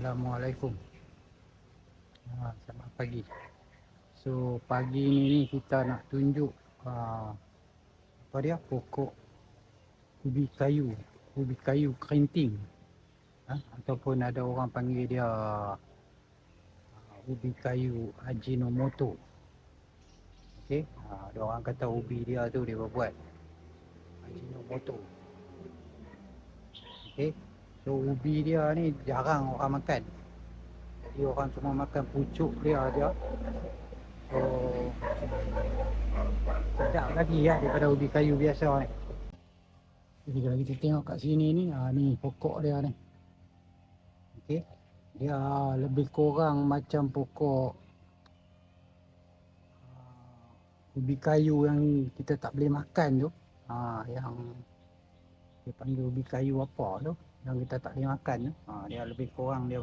Assalamualaikum. Ha, Selamat pagi. So pagi ni kita nak tunjuk uh, Apa dia? Pokok Ubi kayu. Ubi kayu kerinting. Ha? Ataupun ada orang panggil dia uh, Ubi kayu Ajinomoto. Okay ha, Ada orang kata ubi dia tu dia buat Ajinomoto. Okay So ubi dia ni jarang orang makan. Jadi orang cuma makan pucuk dia aja. So Sedap lagi ya daripada ubi kayu biasa ni. Jadi kalau kita tengok kat sini ni ha, Ni pokok dia ni. Okay Dia lebih kurang macam pokok uh, Ubi kayu yang kita tak boleh makan tu. Ha, Yang Dia panggil ubi kayu apa tu yang kita tak boleh makan tu. Ha, dia lebih kurang dia